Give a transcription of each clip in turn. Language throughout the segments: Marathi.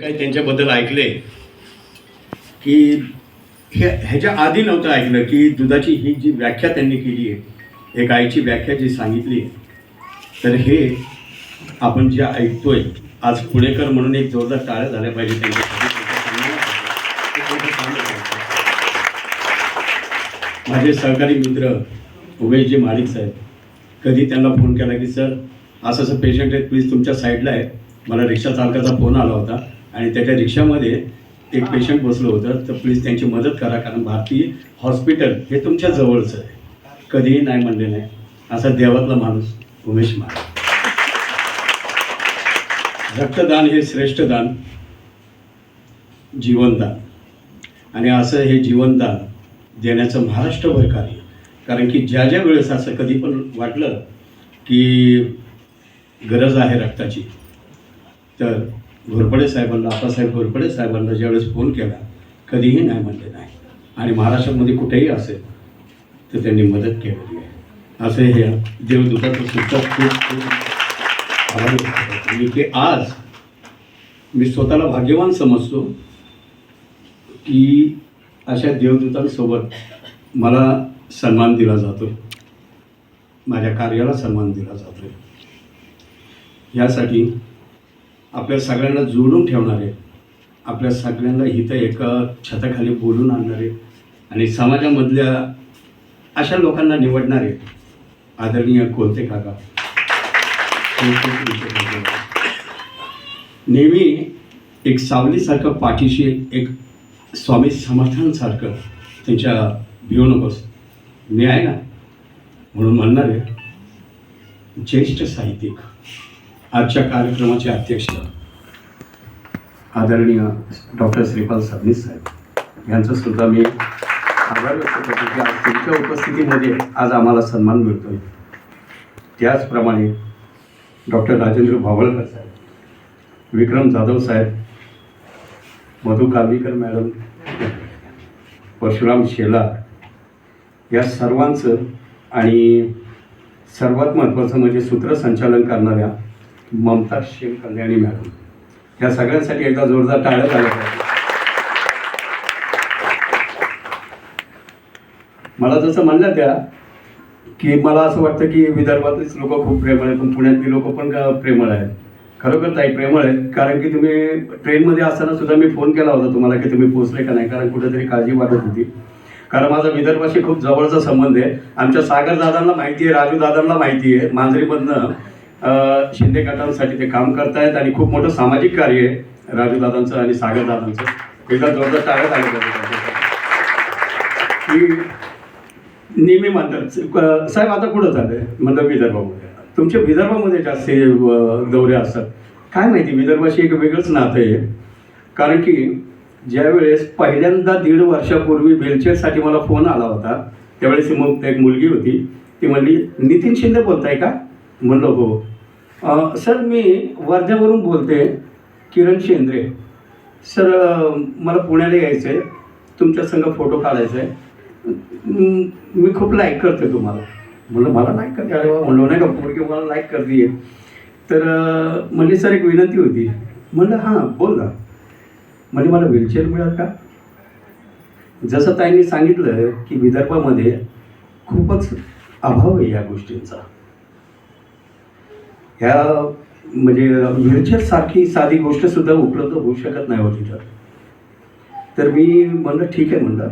काही त्यांच्याबद्दल ऐकले? की हे ह्याच्या आधी नव्हतं ऐकलं की दुधाची ही जी व्याख्या त्यांनी केली आहे एक आईची व्याख्या जी सांगितली आहे तर हे आपण जे ऐकतोय आज पुणेकर म्हणून एक जोरदार टाळ्या झाल्या पाहिजे त्यांच्या माझे सहकारी मित्र उमेशजी मालिक साहेब कधी त्यांना फोन केला की सर असं असं पेशंट आहे प्लीज तुमच्या साईडला आहे मला रिक्षा चालकाचा फोन आला होता. आणि त्याच्या रिक्षामध्ये एक पेशंट बसलं होतं तर प्लीज त्यांची मदत करा कारण भारतीय हॉस्पिटल हे तुमच्या जवळचं आहे. कधीही नाही म्हणले नाही. असा देवातला माणूस उमेश माडिक रक्तदान हे श्रेष्ठ दान जीवनदान. आणि असं हे जीवनदान देण्याचं महाराष्ट्रभर कार्य. कारण की ज्या ज्या वेळेस असं कधी पण वाटलं की गरज आहे रक्ताची तर घोरपडे साहेबांना आप्पासाहेब घोरपडे साहेबांना ज्यावेळेस फोन केला कधीही नाही म्हणले नाही. आणि महाराष्ट्रामध्ये कुठेही असेल तर त्यांनी मदत केलेली आहे. असं हे देवदूताचं सुद्धा खूप खूप आभारी की आज मी स्वतःला भाग्यवान समजतो की अशा देवदूतांसोबत मला सन्मान दिला जातो माझ्या कार्याला सन्मान दिला जातो यासाठी आपल्या सगळ्यांना जोडून ठेवणारे आपल्या सगळ्यांना इथं एका छताखाली बोलून आणणारे आणि समाजामधल्या अशा लोकांना निवडणारे आदरणीय कोलते काका. नेहमी एक सावलीसारखं पाठीशी एक स्वामी समर्थांसारखं त्यांच्या भिवू नकोस. मी आहे ना. म्हणून म्हणणार आहे ज्येष्ठ साहित्यिक. आजच्या कार्यक्रमाचे अध्यक्ष आदरणीय डॉक्टर श्रीपाल सबनीस साहेब. यांचं सुद्धा मी आभार व्यक्त करतो की आज तुमच्या उपस्थितीमध्ये आज आम्हाला सन्मान मिळतो आहे त्याचप्रमाणे डॉक्टर राजेंद्र भावळकर साहेब विक्रम जाधव साहेब मधु कालवीकर मॅडम परशुराम शेला या सर्वांचं आणि सर्वात महत्त्वाचं म्हणजे सूत्रसंचालन करणाऱ्या ममता शेख कल्याणी मॅडम या सगळ्यांसाठी एकदा जोरदार टाळत आलं पाहिजे मला जसं म्हणलं त्या की मला असं वाटतं की विदर्भातलीच लोक खूप प्रेमळ आहेत पण पुण्यातली लोक पण प्रेमळ आहेत. खरोखर ताई प्रेमळ आहेत कारण की तुम्ही ट्रेनमध्ये असताना सुद्धा मी फोन केला होता तुम्हाला की तुम्ही पोहोचले का नाही कारण कुठेतरी काळजी वाटत होती. कारण माझा विदर्भाशी खूप जवळचा संबंध आहे. आमच्या सागर दादांना माहिती आहे राजू दादांना माहिती आहे मांजरीमधनं शिंदे गटांसाठी ते काम करतायत आणि खूप मोठं सामाजिक कार्य आहे. राजू दादांचं आणि सागर दादांचं. एकदा जोरदार टाळत आले की नेहमी म्हणतात क- साहेब आता कुठं चाललंय? म्हणलं विदर्भामध्ये. तुमच्या विदर्भामध्ये जास्त दौरे असतात. काय माहिती विदर्भाशी एक वेगळंच नातं आहे. कारण की ज्यावेळेस पहिल्यांदा दीड वर्षापूर्वी व्हीलचेअरसाठी मला फोन आला होता. त्यावेळेस मग एक मुलगी होती. ती म्हणली नितीन शिंदे बोलताय का? म्हणलं हो. सर मी वर्ध्यावरून बोलते किरण शेंद्रे. सर मला पुण्याला यायचं आहे तुमच्या संग फोटो काढायचा आहे मी खूप लाईक करते तुम्हाला. म्हणलं मला लाईक करते? अरे म्हणलो म्हणलं नाही का पोरगी मला लाईक करते तर म्हणजे सर एक विनंती होती. म्हणलं हां बोल ना. म्हणजे मला व्हीलचेअर मिळेल का? जसं ताईंनी सांगितलं की विदर्भामध्ये खूपच अभाव आहे या गोष्टींचा. ह्या म्हणजे व्हीलचेअर सारखी साधी गोष्ट सुद्धा उपलब्ध होऊ शकत नाही होती तर तर मी म्हणलं ठीक आहे म्हणलं.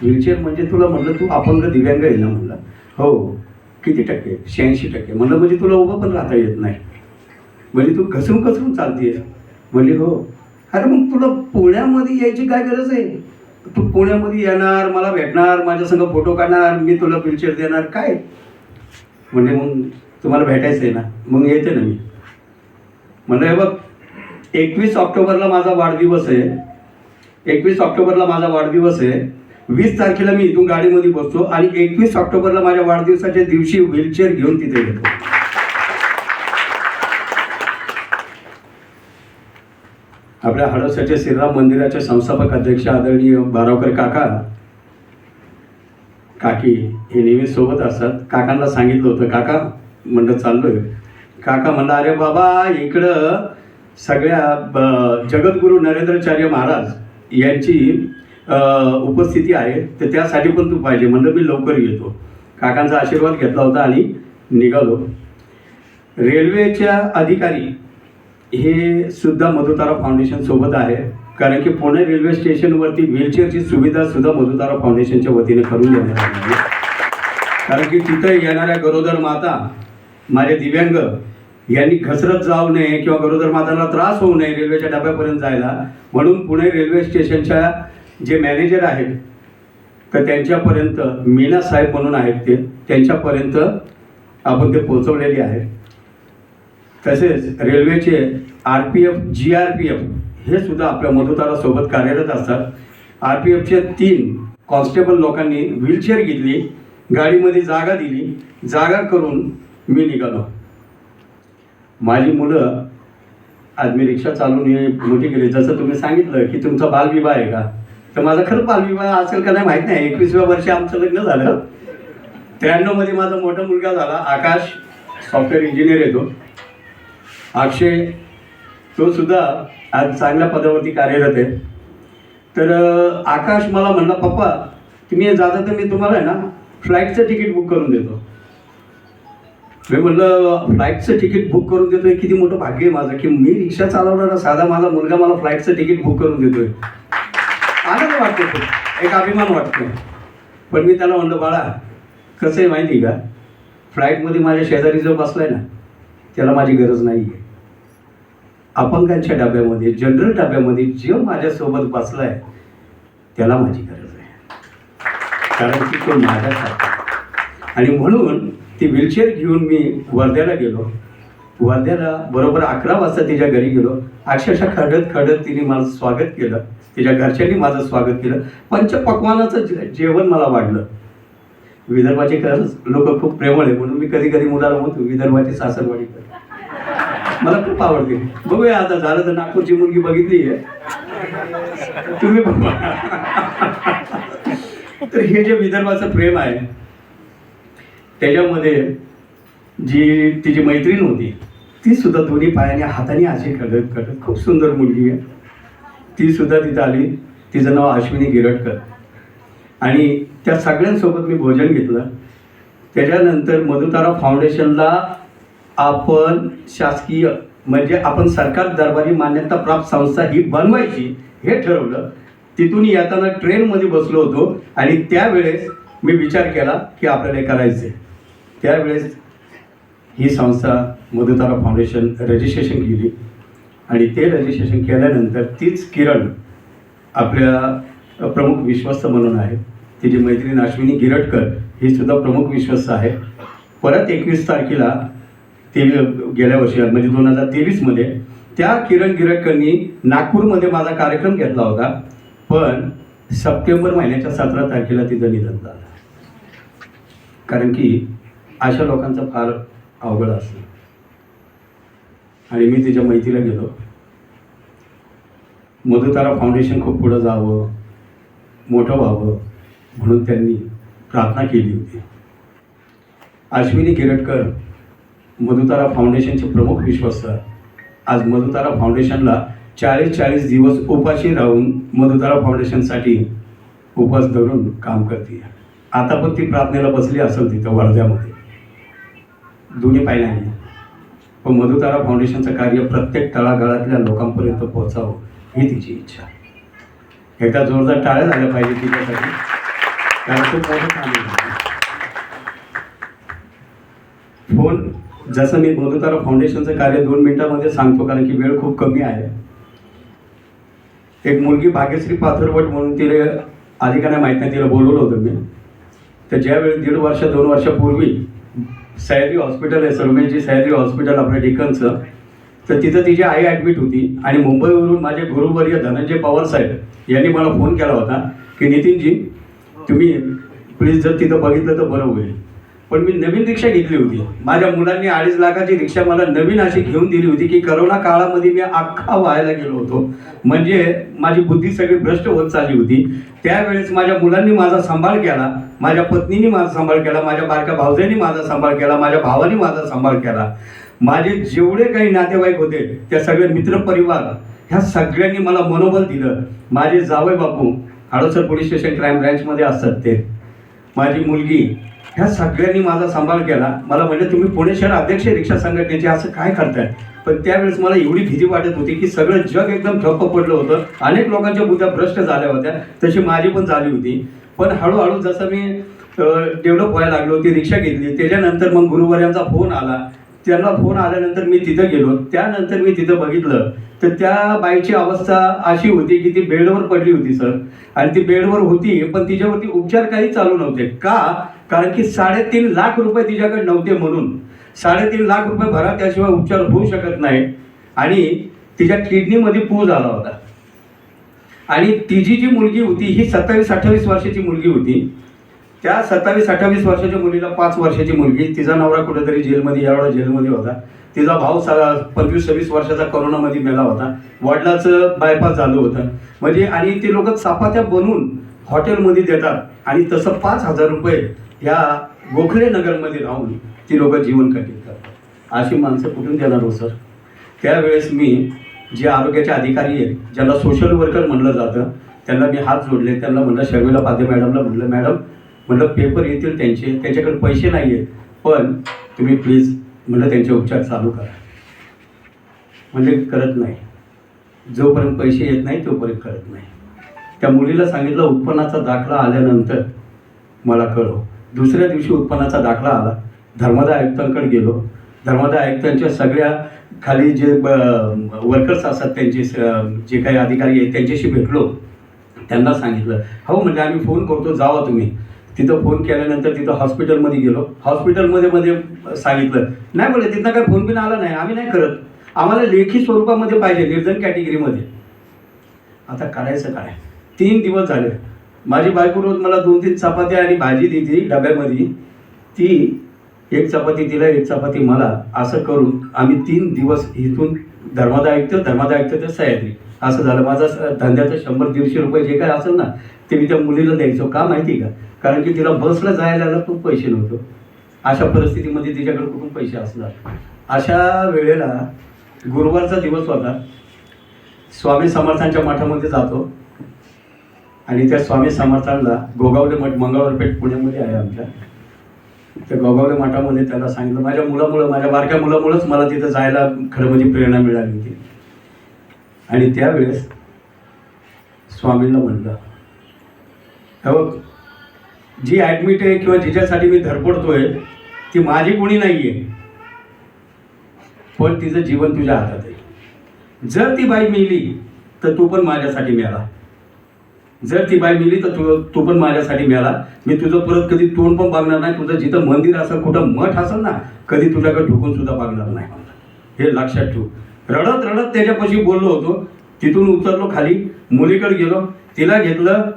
व्हीलचेअर म्हणजे तुला म्हणलं तू अपंग दिव्यांग आहे ना म्हणलं. हो किती टक्के? शहाऐंशी टक्के. म्हणलं म्हणजे तुला उभं पण राहता येत नाही. म्हणजे तू घसरून घसरून चालतीये म्हणजे हो. अरे मग तुला पुण्यामध्ये यायची काय गरज आहे? तू पुण्यामध्ये येणार मला भेटणार माझ्या संग फोटो काढणार मी तुला व्हीलचेअर देणार काय? म्हणजे मग तुम्हाला भेटायचं आहे ना मग येते ना मी. म्हणलं हे बघ एकवीस ऑक्टोबरला माझा वाढदिवस आहे. एकवीस ऑक्टोबरला माझा वाढदिवस आहे. वीस तारखेला मी इथून गाडीमध्ये बसतो आणि एकवीस ऑक्टोबरला माझ्या वाढदिवसाच्या दिवशी व्हीलचेअर घेऊन तिथे येतो. आपल्या हडपसरच्या श्रीराम मंदिराचे संस्थापक अध्यक्ष आदरणीय बारावकर काका काकी हे नेहमी सोबत असतात. काकांना सांगितलं होतं काका म्हणलं चाललोय. काका म्हणला अरे बाबा इकडं सगळ्या जगद्गुरू नरेंद्राचार्य महाराज यांची उपस्थिती आहे तर त्यासाठी पण तू पाहिजे म्हणलं मी लवकर येतो. काकांचा आशीर्वाद घेतला होता आणि निघालो. रेल्वेच्या अधिकारी हे सुद्धा मधुतारा फाउंडेशन सोबत आहे कारण की पुणे रेल्वे स्टेशनवरती व्हीलचेअरची सुविधा सुद्धा मधुतारा फाउंडेशनच्या वतीने करून देण्यात आली आहे. कारण की तिथं येणाऱ्या गरोदर माता माझे दिव्यांग यांनी घसरत जाऊ नये किंवा गरोदर मातांना त्रास होऊ नये रेल्वेच्या डब्यापर्यंत जायला. म्हणून पुणे रेल्वे स्टेशनच्या जे मॅनेजर आहेत तर त्यांच्यापर्यंत मीना साहेब म्हणून आहेत ते त्यांच्यापर्यंत आपण ते पोचवलेले आहे तसेच रेल्वेचे R P F G R P F हे सुद्धा आपल्या मधुतारासोबत कार्यरत असतात. आर पी एफच्या तीन कॉन्स्टेबल लोकांनी व्हीलचेअर घेतली गाडीमध्ये जागा दिली. जागा करून मी निघालो. माझी मुलं आज मी रिक्षा चालवून हे मोठी केली. जसं तुम्ही सांगितलं की तुमचा बालविवाह आहे का? तर माझा खरं बालविवाह असेल का नाही माहीत नाही. एकवीसव्या वर्षी आमचं लग्न झालं. त्र्याण्णवमध्ये माझा मोठा मुलगा झाला. आकाश सॉफ्टवेअर इंजिनियर येतो अक्षय तो सुद्धा आज चांगल्या पदावरती कार्यरत आहे. तर आकाश मला म्हणला पप्पा तुम्ही जाता तर मी तुम्हाला आहे ना फ्लाईटचं तिकीट बुक करून देतो. मी म्हणलं फ्लाईटचं तिकीट बुक करून देतोय किती मोठं भाग्य आहे माझं की मी रिक्षा चालवणारा साधा माझा मुलगा मला फ्लाईटचं तिकीट बुक करून देतोय. आनंद वाटतो तो एक अभिमान वाटतो. पण मी त्याला म्हणलं बाळा कसं आहे माहिती आहे का? फ्लाईटमध्ये माझ्या शेजारी जो बसलाय ना त्याला माझी गरज नाही आहे अपंगांच्या डब्यामध्ये जनरल डब्यामध्ये जो माझ्यासोबत बसलाय त्याला माझी गरज आहे. कारण की तो माझ्यासाठी आणि म्हणून ती व्हीलचेअर घेऊन मी वर्ध्याला गेलो. वर्ध्याला बरोबर अकरा वाजता तिच्या घरी गेलो. अक्षरशः खडत खडत तिने माझं स्वागत केलं. तिच्या घरच्यांनी माझं स्वागत केलं. पंचपक्वानाचं जे- जेवण मला वाढलं. विदर्भाचे खरंच लोक खूप प्रेमळ आहे. म्हणून मी कधी कधी मुलाला म्हणतो विदर्भाची सासरवाडी कर. मला खूप आवडते. बघूया आता झालं तर नागपूरची मुलगी बघितली आहे. तुम्ही बघा. तर हे जे विदर्भाचं प्रेम आहे त्याच्यामध्ये जी तिची मैत्रीण होती ती सुद्धा दोन्ही पायाने हाताने अशी खडत खडत खूप सुंदर मुलगी आहे. ती सुद्धा तिथं आली. तिचं नाव अश्विनी गिरटकर. आणि त्या सगळ्यांसोबत मी भोजन घेतलं. त्याच्यानंतर मधुतारा फाउंडेशनला आपण शासकीय म्हणजे आपण सरकार दरबारी मान्यता प्राप्त संस्था ही बनवायची हे ठरवलं. तिथून येताना ट्रेनमध्ये बसलो होतो आणि त्यावेळेस मी विचार केला की आपल्याला हे करायचं आहे त्यावेळेस ही संस्था मधुतारा फाउंडेशन रजिस्ट्रेशन केली. आणि ते रजिस्ट्रेशन केल्यानंतर तीच किरण आपल्या प्रमुख विश्वस्त म्हणून आहे. तिची मैत्रीण अश्विनी गिरटकर ही सुद्धा प्रमुख विश्वस्त आहे. परत एकवीस तारखेला ते गेल्या वर्षी म्हणजे दोन हजार तेवीसमध्ये त्या किरण गिरटकरनी नागपूरमध्ये माझा कार्यक्रम घेतला होता. पण सप्टेंबर महिन्याच्या सतरा तारखेला तिचं निधन झालं. कारण की अशा लोकांचं फार अवघड असतं. आणि मी तिच्या मैत्रीला गेलो. मधुतारा फाउंडेशन खूप पुढं जावं मोठं व्हावं म्हणून त्यांनी प्रार्थना केली होती. अश्विनी गिरटकर मधुतारा फाउंडेशनचे प्रमुख विश्वस्त. आज मधुतारा फाउंडेशनला चाळीस चाळीस दिवस उपाशी राहून मधुतारा फाउंडेशनसाठी उपास धरून काम करते. आता पण ती प्रार्थनेला बसली असेल तिथं वर्ध्यामध्ये. दोन्ही पाय नाही पण मधुतारा फाउंडेशनचं कार्य प्रत्येक तळागाळातल्या लोकांपर्यंत पोहोचावं ही तिची इच्छा. एकदा जोरदार टाळ्या झाल्या पाहिजे तिच्यासाठी. कारण खूप मोठं काम आहे. फोन जसं मी मधुतारा फाउंडेशनचं कार्य दोन मिनिटामध्ये सांगतो कारण की वेळ खूप कमी आहे. एक मुलगी भाग्यश्री पाथरवट म्हणून तिला अधिकाऱ्या माहीत नाही तिला बोलवलं होतं मी. तर ज्यावेळी दीड वर्ष दोन वर्षापूर्वी सह्याद्री हॉस्पिटल आहे सर्वेची सह्याद्री हॉस्पिटल आपल्या ठिकाणचं तर तिथं तिची आई ॲडमिट होती आणि मुंबईवरून माझे गुरुवर्य धनंजय पवार साहेब यांनी मला फोन केला होता की नितीनजी तुम्ही प्लीज जर तिथं बघितलं तर बरं होईल. पण मी नवीन रिक्षा घेतली होती. माझ्या मुलांनी अडीच लाखाची रिक्षा मला नवीन अशी घेऊन दिली होती की करोना काळामध्ये मी अख्खा व्हायला गेलो होतो. म्हणजे माझी बुद्धी सगळी भ्रष्ट होत चालली होती. त्यावेळेस माझ्या मुलांनी माझा सांभाळ केला. माझ्या पत्नीने माझा सांभाळ केला. माझ्या बारक्या भावजांनी माझा सांभाळ केला. माझ्या भावाने माझा सांभाळ केला. माझे जेवढे काही नातेवाईक होते त्या सगळे मित्रपरिवार ह्या सगळ्यांनी मला मनोबल दिलं. माझे जावय Bapu Hadsar police station crime ब्रँचमध्ये असतात ते. माझी मुलगी ह्या सगळ्यांनी माझा सांभाळ केला. मला म्हणजे तुम्ही पुणे शहर अध्यक्ष रिक्षा संघटनेचे असं काय करताय? पण त्यावेळेस मला एवढी भीती वाटत होती की सगळं जग एकदम ठप्प पडलं होतं. अनेक लोकांच्या बुद्ध्या भ्रष्ट झाल्या होत्या. तशी माझी पण झाली होती. पण हळूहळू जसं मी डेव्हलप व्हायला लागलो ती रिक्षा घेतली. त्याच्यानंतर मग गुरुवार्यांचा फोन आला. त्यांना फोन आल्यानंतर मी तिथं गेलो. त्यानंतर मी तिथं बघितलं. तर त्या बाईची अवस्था अशी होती की ती बेडवर पडली होती सर. आणि ती बेडवर होती पण तिच्यावरती उपचार काही चालू नव्हते. का? कारण की साडेतीन लाख रुपये तिच्याकडे नव्हते म्हणून. साडेतीन लाख रुपये भरा त्याशिवाय उपचार होऊ शकत नाही. आणि तिच्या किडनीमध्ये पू झाला होता. आणि तिची जी मुलगी होती ही सत्तावीस अठ्ठावीस वर्षाची मुलगी होती. त्या सत्तावीस अठ्ठावीस वर्षाच्या मुलीला पाच वर्षाची मुलगी. तिचा नवरा कुठेतरी जेलमध्ये यावेळा जेलमध्ये होता. तिचा भाऊ सा पंचवीस सव्वीस वर्षाचा करोनामध्ये मेला होता. वडिलाचं बायपास झालं होतं. म्हणजे आणि ते लोक चापात्या बनवून हॉटेलमध्ये देतात. आणि तसं पाच हजार रुपये या गोखले नगरमध्ये राहून ती लोक जीवन कठीण करतात. अशी माणसं कुठून देणार हो सर? त्यावेळेस मी जे आरोग्याचे अधिकारी आहेत ज्यांना सोशल वर्कर म्हणलं जातं त्यांना मी हात जोडले. त्यांना म्हणलं शर्मिला पाध्ये मॅडमला म्हटलं मॅडम म्हटलं पेपर येतील त्यांचे. त्यांच्याकडे पैसे नाही आहेत पण तुम्ही प्लीज म्हटलं त्यांचे उपचार चालू करा. म्हणजे करत नाही. जोपर्यंत पैसे येत नाही तोपर्यंत करत नाही. त्या मुलीला सांगितलं उत्पन्नाचा दाखला आल्यानंतर मला कळव. दुसऱ्या दिवशी उत्पन्नाचा दाखला आला. धर्मादाय आयुक्तांकडे गेलो. धर्मादाय आयुक्तांच्या सगळ्या खाली जे वर्कर्स असतात त्यांचे स- जे काही अधिकारी आहेत त्यांच्याशी भेटलो. त्यांना सांगितलं हो म्हणजे आम्ही फोन करतो जावा तुम्ही. तिथं फोन केल्यानंतर तिथं हॉस्पिटलमध्ये गेलो. हॉस्पिटलमध्ये मध्ये सांगितलं नाही बोले तिथं काय फोन बिन आला नाही. आम्ही नाही करत. आम्हाला लेखी स्वरूपामध्ये पाहिजे निर्धन कॅटेगरीमध्ये आता करायचं काय? तीन दिवस झाले. माझी बायको रोज मला दोन तीन चपात्या आणि भाजी देते डब्यामध्ये. ती एक चपाती तिला एक चपाती मला. असं करून आम्ही तीन दिवस इथून धर्मादा ऐकतो धर्मादा ऐकतो तर सह्याद्री. असं झालं. माझा स- धंद्याचं शंभर दीडशे रुपये जे काय असेल ना ते मी त्या मुलीला द्यायचो. का माहिती का? कारण की तिला बसला जायला खूप पैसे नव्हतो. अशा परिस्थितीमध्ये तिच्याकडे कुठून पैसे असणार? अशा वेळेला गुरुवारचा दिवस होता. स्वामी समर्थांच्या मठामध्ये जातो. आणि त्या स्वामी समर्थांना गोगावले मठ मंगळवारपेठ पुण्यामध्ये आहे आमच्या. त्या गोगावले मठामध्ये त्याला सांगितलं माझ्या मुलामुळं माझ्या बारक्या मुलामुळंच मला तिथं जायला खरं म्हणजे प्रेरणा मिळाली होती. आणि त्यावेळेस स्वामींना म्हणलं बघ जी ॲडमिट आहे किंवा जिच्यासाठी मी धरपडतोय ती माझी कोणी नाही आहे पण तिचं जीवन तुझ्या हातात आहे. जर ती बाई मेली तर तू पण माझ्यासाठी मिळाला जर ती बाई मिली तर तू तू पण माझ्यासाठी मिळाला मी तुझं परत कधी तोंड पण बघणार नाही. तुझं जिथं मंदिर असेल कुठं मठ असेल ना कधी तुझ्याकडे ठोकून सुद्धा बघणार नाही. हे लक्षात ठेवू. रडत रडत त्याच्यापाशी बोललो होतो. तिथून उतरलो खाली. मुलीकडे गेलो. तिला घेतलं.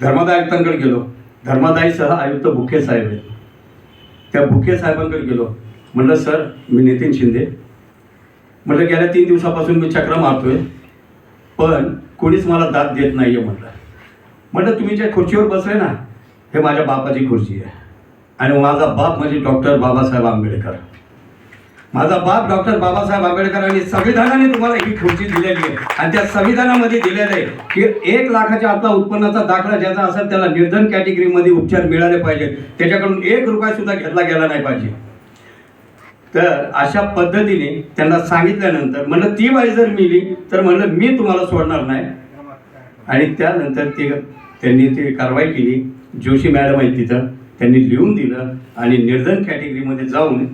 धर्मादाय आयुक्तांकडे गेलो. धर्मादायीसह आयुक्त भुके साहेब आहेत. त्या भुके साहेबांकडे गेलो. म्हटलं सर मी नितीन शिंदे. म्हटलं गेल्या तीन दिवसापासून मी चक्र मारतोय पण कोणीच मला दाद देत नाही आहे म्हटलं म्हटलं तुम्ही ज्या खुर्चीवर बसले ना हे माझ्या बापाची खुर्ची आहे. आणि माझा बाप म्हणजे डॉक्टर बाबासाहेब आंबेडकर. माझा बाप डॉक्टर बाबासाहेब आंबेडकर आणि संविधानाने तुम्हाला ही खुर्ची दिलेली आहे. आणि त्या संविधानामध्ये दिलेलं आहे की एक लाखाच्या आतला उत्पन्नाचा दाखला ज्याचा असेल त्याला निर्धन कॅटेगरीमध्ये उपचार मिळाले पाहिजेत त्याच्याकडून एक रुपया सुद्धा घेतला गेला नाही पाहिजे. तर अशा पद्धतीने त्यांना सांगितल्यानंतर म्हणलं ती बाई जर मिली तर म्हणलं मी तुम्हाला सोडणार नाही. आणि त्यानंतर ते त्यांनी ती कारवाई केली. जोशी मॅडम आहेत तिथं. त्यांनी लिहून दिलं आणि निर्धन कॅटेगरीमध्ये जाऊन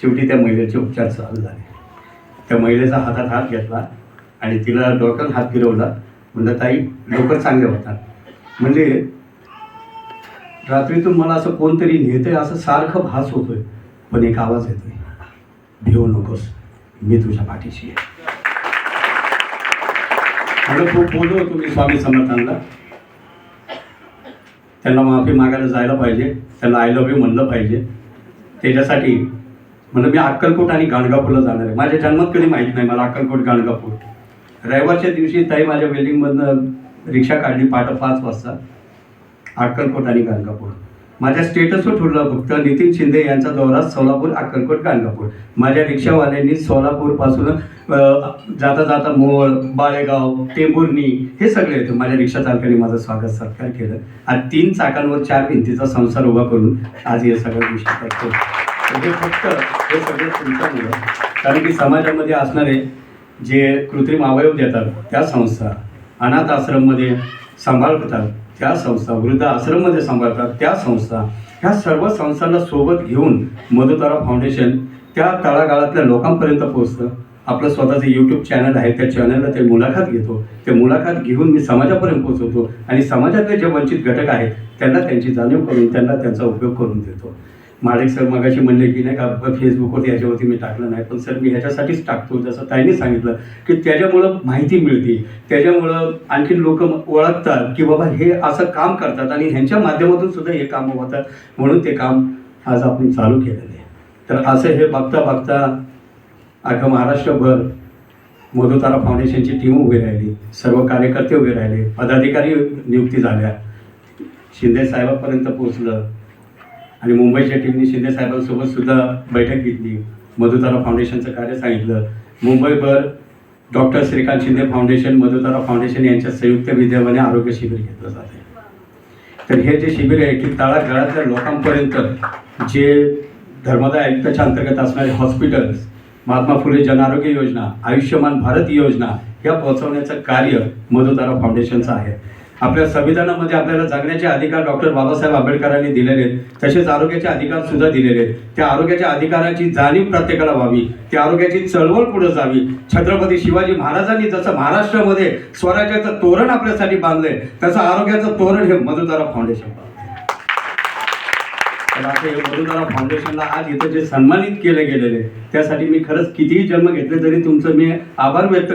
शेवटी त्या महिलेचे उपचार चालू झाले. त्या महिलेचा हातात हात घेतला आणि तिला डॉक्टर हात फिरवला. म्हणलं ताई लवकर चांगले होतात म्हणजे रात्रीतून मला असं कोणतरी नेतंय असं सारखं भास होतोय पण एक आवाज येतोय. भिवू नकोस मी तुझ्या पाठीशी आहे. म्हणलं खूप बोलू होतो मी स्वामी समर्थांना. त्यांना माफी मागायला जायला पाहिजे. त्यांना आय लव्ह यू म्हणलं पाहिजे. त्याच्यासाठी म्हणजे मी अक्कलकोट आणि गाणगापूरला जाणार आहे. माझ्या जन्मात कधी माहीत नाही मला अक्कलकोट गाणगापूर. रविवारच्या दिवशी ताई माझ्या बिल्डिंगमधनं रिक्षा काढली पहाटे पाच वाजता. अक्कलकोट आणि गाणगापूर. माझ्या स्टेटसवर ठरलं फक्त नितीन शिंदे यांचा दौरा सोलापूर अक्कलकोट गाणगापूर. माझ्या रिक्षावाल्यांनी सोलापूरपासून जाता जाता मोळ बाळेगाव टेंभुर्णी हे सगळे होते माझ्या रिक्षा चालकांनी माझं स्वागत सत्कार केलं. आणि तीन चाकांवर चार भिंतीचा संसार उभा करून आज हे सगळं विषय करतो हे म्हणजे फक्त हे सगळं तुमच्यामुळं. कारण की समाजामध्ये असणारे जे कृत्रिम अवयव देतात त्या संस्था अनाथ आश्रममध्ये सांभाळतात. त्या संस्था वृद्ध आश्रममध्ये सांभाळतात. त्या संस्था ह्या सर्व संस्थांना सोबत घेऊन मधुतारा फाउंडेशन त्या तळागाळातल्या लोकांपर्यंत पोहोचतं. आपलं स्वतःचं यूट्यूब चॅनल आहे त्या चॅनलला ते मुलाखत घेतो. ते मुलाखत घेऊन मी समाजापर्यंत पोहोचवतो. आणि समाजातले जे वंचित घटक आहेत त्यांना त्यांची जाणीव करून त्यांना त्यांचा उपयोग करून देतो. माळेक सर मगाशी म्हणले की नाही का फेसबुकवरती याच्यावरती मी टाकलं नाही. पण सर मी ह्याच्यासाठीच टाकतो. जसं ताईने सांगितलं की त्याच्यामुळं माहिती मिळते. त्याच्यामुळं आणखी लोक ओळखतात की बाबा हे असं काम करतात आणि ह्यांच्या माध्यमातून सुद्धा हे काम होतात. म्हणून ते काम आज आपण चालू केलेलं आहे. तर असं हे बघता बघता अख्खा महाराष्ट्रभर मधुतारा फाउंडेशनची टीम उभी राहिली. सर्व कार्यकर्ते उभे राहिले. पदाधिकारी नियुक्ती झाल्या. शिंदे साहेबापर्यंत पोहोचलं. आणि मुंबईच्या टीमने शिंदे साहेबांसोबत सुद्धा बैठक घेतली. मधुतारा फाउंडेशनचं कार्य सांगितलं. मुंबईभर doctor Shrikant Shinde foundation Madhutara foundation यांच्या संयुक्त विद्यमाने आरोग्य शिबिर घेतलं जाते तर हे जे शिबिर आहे की तळागाळातल्या लोकांपर्यंत जे धर्मदाय आयुक्ताच्या अंतर्गत असणारे हॉस्पिटल्स महात्मा फुले जनआरोग्य योजना आयुष्यमान भारत योजना या पोहोचवण्याचं कार्य मधुतारा फाउंडेशनचं आहे. आपल्या संविधानामध्ये आपल्याला जगण्याचे अधिकार डॉक्टर बाबासाहेब आंबेडकरांनी दिलेले आहेत. तसेच आरोग्याचे अधिकार सुद्धा दिलेले आहेत. त्या आरोग्याच्या अधिकाराची जाणीव प्रत्येकाला व्हावी. त्या आरोग्याची चळवळ पुढे जावी. छत्रपती शिवाजी महाराजांनी जसं महाराष्ट्रामध्ये स्वराज्याचं तोरण आपल्यासाठी बांधलंय तसं आरोग्याचं तोरण हे मधुतारा फाउंडेशन तर आता या वडोदरा फाउंडेशनला आज इथं जे सन्मानित केले गेलेले त्यासाठी मी खरंच कितीही जन्म घेतले तरी तुमचं मी आभार व्यक्त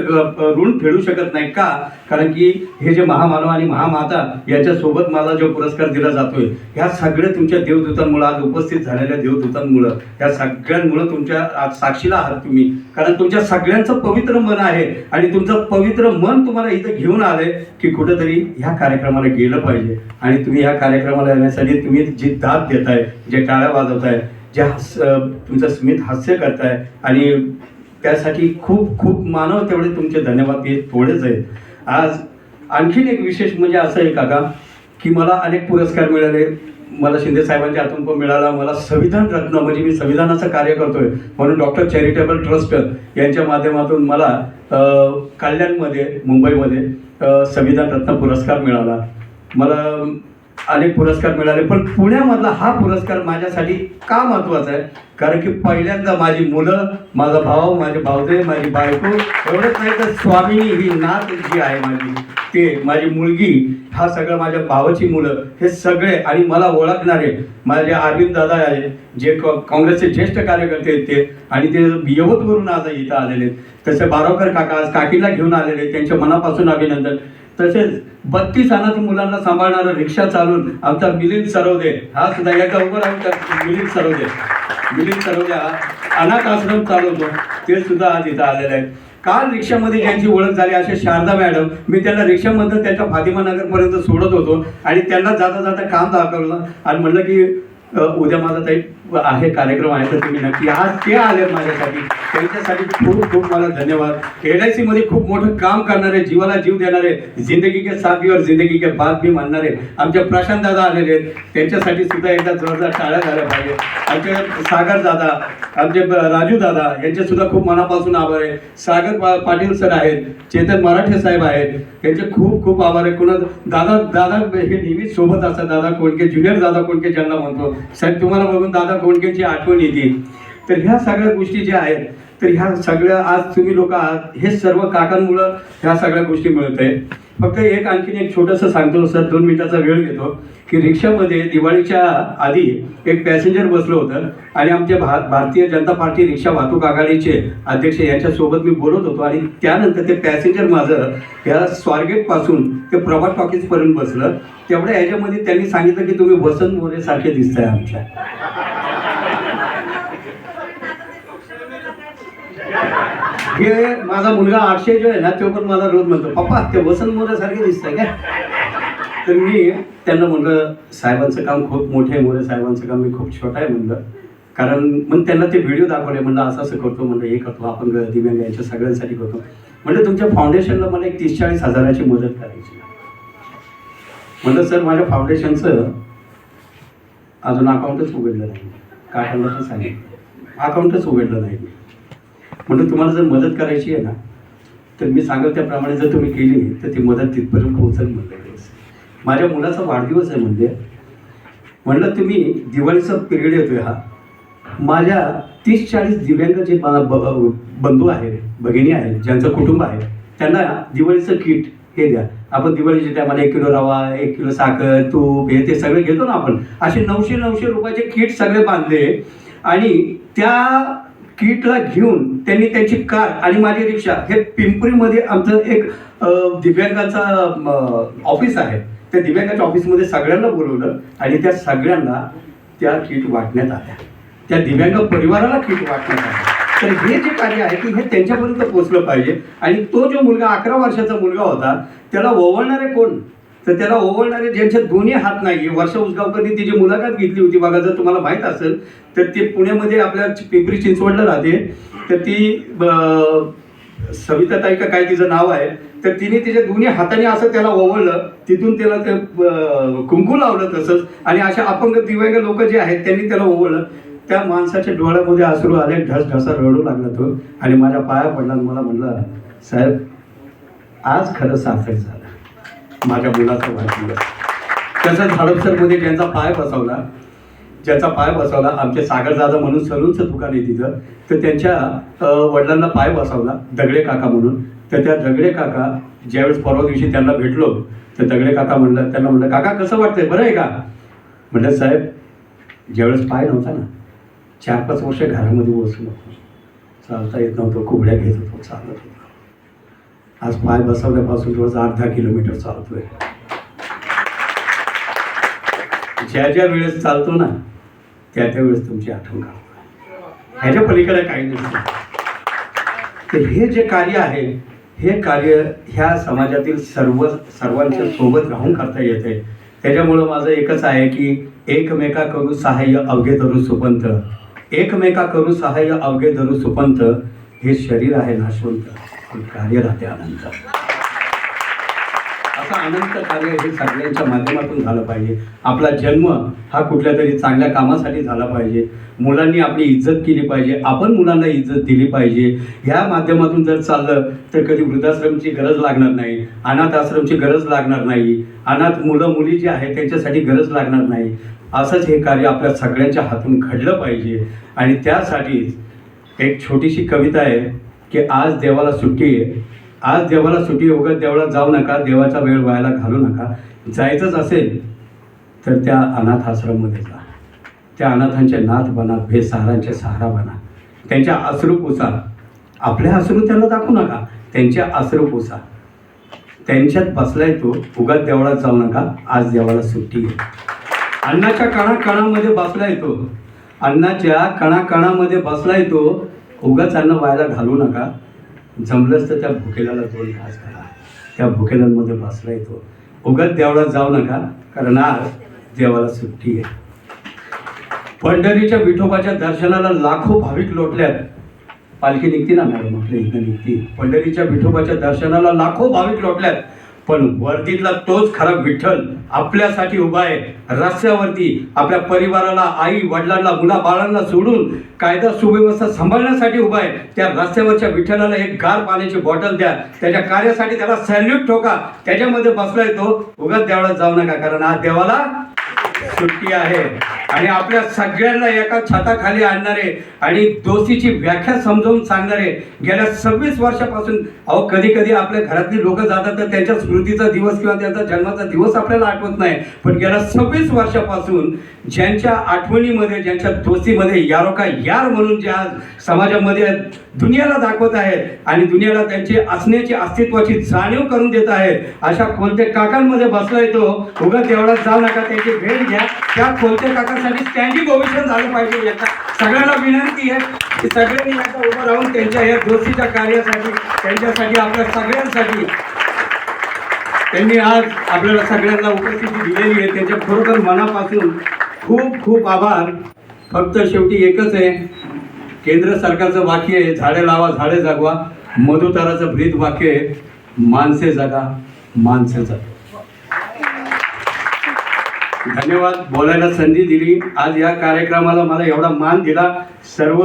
ऋण फेडू शकत नाही का? कारण की हे जे महामानव आणि महामाता यांच्यासोबत मला जो पुरस्कार दिला जातोय ह्या सगळ्या तुमच्या देवदूतांमुळं आज उपस्थित झालेल्या देवदूतांमुळं ह्या सगळ्यांमुळं तुमच्या आज साक्षीला आहात तुम्ही. कारण तुमच्या सगळ्यांचं पवित्र मन आहे आणि तुमचं पवित्र मन तुम्हाला इथं घेऊन आलंय की कुठंतरी ह्या कार्यक्रमाला गेलं पाहिजे. आणि तुम्ही ह्या कार्यक्रमाला येण्यासाठी तुम्ही जी दाद देताय. जे टाळ्या वाजवताय जे हास्य तुमचं स्मित हास्य करताय आणि त्यासाठी खूप खूप मानव तेवढे तुमचे धन्यवाद ते थोडेच आहेत. आज आणखीन एक विशेष म्हणजे असं आहे काका की मला अनेक पुरस्कार मिळाले. मला शिंदे साहेबांच्या हातून पण मिळाला. मला संविधान रत्न म्हणजे मी संविधानाचं कार्य करतोय म्हणून डॉक्टर चॅरिटेबल ट्रस्ट यांच्या माध्यमातून मला कल्याणमध्ये मुंबईमध्ये संविधान रत्न पुरस्कार मिळाला. मला अनेक पुरस्कार मिळाले पण पुण्यामधला हा पुरस्कार माझ्यासाठी का महत्त्वाचा आहे? कारण की पहिल्यांदा माझी मुलं माझा भाऊ माझे भावजे माझी बायको एवढंच नाही तर स्वामिनी ही नात जी आहे माझी ते माझी मुलगी हा सगळं माझ्या भावाची मुलं हे सगळे आणि मला ओळखणारे माझे अरविंद दादा आहे जे काँग्रेसचे ज्येष्ठ कार्यकर्ते आहेत ते आणि ते यवतवरून आज इथं आलेले आहेत. तसे बारावकर काका आज काकीला घेऊन आलेले त्यांच्या मनापासून अभिनंदन. तसेच बत्तीस अनाथ मुलांना सांभाळणारा रिक्षा चालून आमचा मिलिंद सरवदे हा सुद्धा याच्या उभं राहून मिलिंद सरवदे मिलिंद सरवदे हा अनाथ आश्रम चालवतो. ते सुद्धा आज इथं आलेले आहेत. काल रिक्षामध्ये ज्यांची ओळख झाली असे शारदा मॅडम मी त्यांना रिक्षामधनं त्यांच्या फातिमा नगरपर्यंत सोडत होतो आणि त्यांना जाता जाता काम दाखवलं आणि म्हणलं की उद्या माझा ताई आहे कार्यक्रम आहे तर तुम्ही नक्की आज ते आले माझ्यासाठी. त्यांच्यासाठी खूप खूप मला धन्यवाद. एल आयमध्ये खूप मोठं काम करणारे जीवाला जीव देणारे जिंदगी के साथीवर और जिंदगी के बाद भी मानणारे आमच्या प्रशांत दादा आलेले आहेत. त्यांच्यासाठी सुद्धा एकदा जोरदार टाळ्या झाल्या पाहिजे आमचे सागर दादा आमचे राजू दादा यांचे सुद्धा खूप मनापासून आभार आहे. सागर पाटील सर आहेत चेतन मराठे साहेब आहेत. यांचे खूप खूप आभार आहे. कोणा दादा दादा हे नेहमीच सोबत असतात. दादा कोणके ज्युनियर दादा कोणके ज्यांना म्हणतो. साहेब तुम्हाला बघून दादा कोणकेची आठवण येते. तर ह्या सगळ्या गोष्टी ज्या आहेत तर ह्या सगळ्या आज तुम्ही लोक आहात हे सर्व काकांमुळं ह्या सगळ्या गोष्टी मिळत आहे फक्त एक आणखीन एक छोटंसं सांगतो सर दोन मिनिटाचा वेळ घेतो की रिक्षामध्ये दिवाळीच्या आधी एक पॅसेंजर बसलं होतं आणि आमच्या भा भारतीय जनता पार्टी रिक्षा वाहतूक आघाडीचे अध्यक्ष यांच्यासोबत मी बोलत होतो आणि त्यानंतर ते पॅसेंजर माझं या स्वारगेटपासून ते प्रभात टॉकीजपर्यंत बसलं. तेवढ्या ह्याच्यामध्ये त्यांनी सांगितलं की तुम्ही वसंत मोरेसारखे सारखे आहे आमच्या. हे माझा मुलगा आठशे जो आहे ना तो पण मला रोज म्हणतो पप्पा ते वसंत मोरेसारखे दिसतंय काय तर मी त्यांना म्हणलं साहेबांचं काम खूप मोठे आहे मोरे साहेबांचं काम मी खूप छोटं आहे म्हणलं. कारण मग त्यांना ते व्हिडिओ दाखवले म्हणलं असं असं करतो म्हणलं हे करतो आपण ग- दिव्यांग यांच्या सगळ्यांसाठी करतो. म्हणजे तुमच्या फाउंडेशनला मला एक तीस चाळीस हजाराची मदत करायची म्हणलं सर माझ्या फाउंडेशनचं अजून अकाउंटच उघडलं नाही. काय पण सांगितलं अकाउंटच उघडलं नाही. म्हणून तुम्हाला जर मदत करायची आहे ना तर मी सांगेल त्याप्रमाणे जर तुम्ही केली तर ती मदत तिथपर्यंत पोहोचल म्हणलं माझ्या मुलाचा वाढदिवस आहे म्हणजे. म्हणलं तुम्ही दिवाळीचा पिरियड येतोय हा. माझ्या तीस चाळीस दिव्यांग जे मला ब- बंधू आहेत भगिनी आहेत ज्यांचं कुटुंब आहे त्यांना दिवाळीचं किट हे द्या. आपण दिवाळीच्या टायमाला एक किलो रवा एक किलो साखर तूप हे ते सगळे घेतो ना आपण. असे नऊशे नऊशे रुपयाचे किट सगळे बांधले आणि त्या किटला घेऊन त्यांनी त्यांची कार आणि माझी रिक्षा हे पिंपरीमध्ये आमचं एक दिव्यांगाचा ऑफिस आहे. त्या दिव्यांगाच्या ऑफिसमध्ये सगळ्यांना बोलवलं आणि त्या सगळ्यांना त्या किट वाटण्यात आल्या. त्या दिव्यांग परिवाराला किट वाटण्यात आल्या. तर हे जे कार्य आहे की हे त्यांच्यापर्यंत पोहोचलं पाहिजे. आणि तो जो मुलगा अकरा वर्षाचा मुलगा होता त्याला ओवळणारे कोण? तर त्याला ओवळणारे ज्यांच्या दोन्ही हात नाही वर्षा उसगावकरनी तिची मुलाखत घेतली होती बघा जर तुम्हाला माहीत असेल तर ते पुण्यामध्ये आपल्या पिंपरी चिंचवडला राहते. तर ती अं, सविता ताई का काय तिचं नाव आहे तर तिने तिच्या दोन्ही हाताने असं त्याला ओवळलं तिथून त्याला ते कुंकू लावलं तसंच आणि अशा अपंग दिव्यांग लोक जे आहेत त्यांनी त्याला ओवळलं. त्या माणसाच्या डोळ्यामध्ये आसरू आले ढस ढसा रडू लागला तो आणि माझ्या पाया पडला आणि मला म्हणला साहेब आज खरं सार्थक झालं. माझ्या मुलाचं वाढदिवस. तसंच हडपसरमध्ये त्यांचा पाय बसवला. ज्याचा पाय बसवला आमचे सागरदादा म्हणून सलूनचं दुकान आहे तिथं तर त्यांच्या वडिलांना पाय बसवला दगडे काका म्हणून. तर त्या दगडे काका ज्यावेळेस परवा दिवशी त्यांना भेटलो तर दगडे काका म्हणलं त्यांना म्हणलं काका कसं वाटतंय? बरं आहे का? म्हटलं साहेब ज्यावेळेस पाय नव्हता ना चार पाच वर्ष घरामध्ये बसलो चालता येत नव्हतं कुबड्या घेत होतो चालत होतो. आज पाय बसवल्यापासून रोज आठ दहा किलोमीटर चालतोय. ज्या ज्या वेळेस चालतो ना त्या त्या वेळेस तुमची आठवण काढतो. ह्याच्या पलीकडे काही नसतं तर हे जे कार्य आहे हे कार्य ह्या समाजातील सर्व सर्वांच्या सोबत राहून करता येते त्याच्यामुळं माझं एकच आहे की एकमेका करू सहाय्य अवघे धरू सुपंत. एकमेका करू सहाय्य अवघे धरू सुपंत. हे शरीर आहे नाशवंत. कार्य राहते अनंत. असं अनंत कार्य हे सगळ्यांच्या माध्यमातून झालं पाहिजे. आपला जन्म हा कुठल्या तरी चांगल्या कामासाठी झाला पाहिजे. मुलांनी आपली इज्जत केली पाहिजे. आपण मुलांना इज्जत दिली पाहिजे. ह्या माध्यमातून जर चाललं तर कधी वृद्धाश्रमची गरज लागणार नाही. अनाथ आश्रमची गरज लागणार नाही. अनाथ मुलं मुली जी आहेत त्यांच्यासाठी गरज लागणार नाही. असंच हे कार्य आपल्या सगळ्यांच्या हातून घडलं पाहिजे. आणि त्यासाठीच एक छोटीशी कविता आहे की आज देवाला सुट्टी आहे. आज देवाला सुट्टी उगत देवाला जाऊ नका देवाचा वेळ व्हायला घालू नका. जायचंच असेल तर त्या अनाथ आश्रममध्ये जा. त्या अनाथांचे नाथ बना बेसहारांचे सहारा बना. त्यांच्या अश्रू पुसा. आपल्या अश्रू त्यांना दाखवू नका त्यांच्या अश्रू पुसा. त्यांच्यात बसलाय तो उगाच देवळात जाऊ नका आज देवाला सुट्टी आहे. अन्नाच्या कणाकणामध्ये बसलाय तो. अन्नाच्या कणाकणामध्ये बसलाय तो उगाच अन्न व्हायला घालू नका. जमलंच तर त्या भुकेल्याला दोन घास करा त्या भुकेल्यांमध्ये बसला येतो उगत देवळात जाऊ नका कारण आज देवाला सुट्टी आहे. पंढरीच्या विठोबाच्या दर्शनाला लाखो भाविक लोटल्यात. पालखी निघते ना मॅडम? आपल्या इथं निघते. पंढरीच्या विठोबाच्या दर्शनाला लाखो भाविक लोटल्यात. पण वर्दीतला तोच खरा विठ्ठल आपल्यासाठी उभा आहे. रस्त्यावरती आपल्या परिवाराला आई वडिलांना मुला बाळांना सोडून कायदा सुव्यवस्था सांभाळण्यासाठी उभा आहे. त्या रस्त्यावरच्या विठ्ठलाला एक गार पाण्याची बॉटल द्या. त्याच्या कार्यासाठी त्याला सॅल्यूट ठोका. त्याच्यामध्ये बसलाय तो. उगाच देवाला जाऊ नका कारण आज देवाला सुट्टी आहे. आणि आपल्या सगळ्यांना एका छताखाली आणणारे आणि दोषीची व्याख्या समजावून सांगणारे गेल्या सव्वीस वर्षापासून अहो कधी कधी आपल्या घरातली लोक जातात तर त्यांच्या स्मृतीचा दिवस किंवा त्यांचा जन्माचा दिवस आपल्याला आठवत नाही. पण गेल्या सव्वीस वर्षापासून ज्यांच्या आठवणीमध्ये ज्यांच्या दोस्तीमध्ये यारोका यार म्हणून ज्या समाजामध्ये दुनियाला दाखवत आहेत आणि दुनियाला त्यांची असण्याची अस्तित्वाची जाणीव करून देत आहेत अशा कोणत्या काकांमध्ये बसलाय तो उगा तेवढा जाऊ नका त्यांची भेट घ्या. त्या खोलत्या काकांसाठी स्टँडिंग भविष्य झालं पाहिजे. याचा सगळ्यांना विनंती आहे की सगळ्यांनी याचा उभं राहून त्यांच्या या जोशीच्या कार्यासाठी त्यांच्यासाठी आपल्या सगळ्यांसाठी त्यांनी आज आपल्याला सगळ्यांना उपस्थिती दिलेली आहे. त्यांच्या खरोखर मनापासून खूप खूप आभार. फक्त शेवटी एकच आहे. केंद्र सरकारचं वाक्य आहे झाडे लावा झाडे जगवा. मधुताराचं ब्रीद वाक्य आहे माणसे जगा माणसे जगा धन्यवाद. बोलायला संधी दिली. आज या कार्यक्रमाला मला एवढा मान दिला. सर्व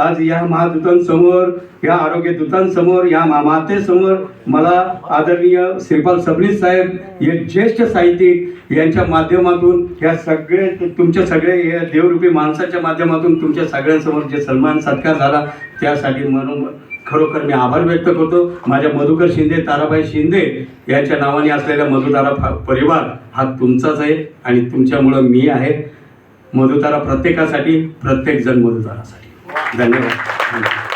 आज या महादूतांसमोर या आरोग्य दूतांसमोर या मातेसमोर मला आदरणीय श्रीपाल सबनीस साहेब हे ज्येष्ठ साहित्यिक यांच्या माध्यमातून या सगळे तुमच्या सगळे या देवरूपी माणसाच्या माध्यमातून तुमच्या सगळ्यांसमोर जे सन्मान सत्कार झाला त्यासाठी म्हणून खरोखर मी आभार व्यक्त करतो. माझ्या मधुकर शिंदे ताराबाई शिंदे यांच्या नावाने असलेला मधुतारा परिवार हा तुमचाच आहे आणि तुमच्यामुळं मी आहे. मधुतारा प्रत्येकासाठी प्रत्येकजण मधुतारासाठी. धन्यवाद.